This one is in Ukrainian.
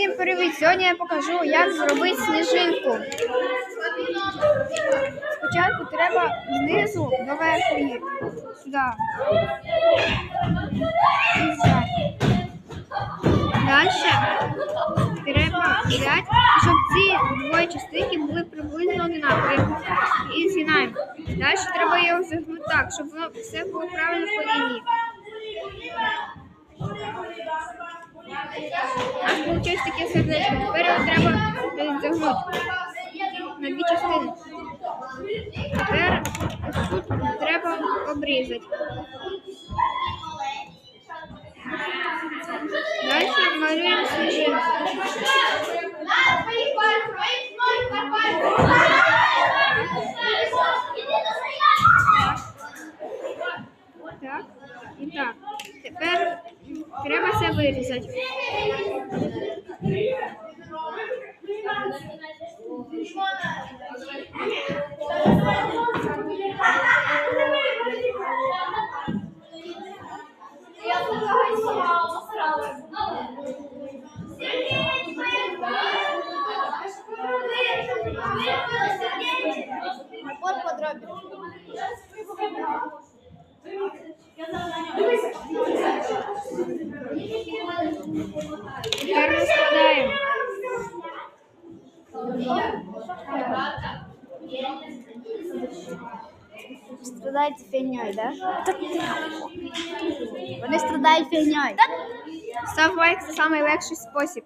Всім привіт! Сьогодні я покажу, як зробити сніжинку. Спочатку треба знизу до верху її. Сюди. Далі треба взяти, щоб ці двоє частинки були приблизно однакові. І згинаємо. Далі треба його загнути так, щоб воно все було правильно по лінії. Аж таке сердечко. Тепер його треба загнути на дві частини. Тепер тут треба обрізати. Далі малюємо сніжинку. Так і так. Тепер треба це вирізати. Набор Тепер розкладаємо. Страдають фігньою, да? Вони страдають фігньою. Став лайк це найлегший спосіб.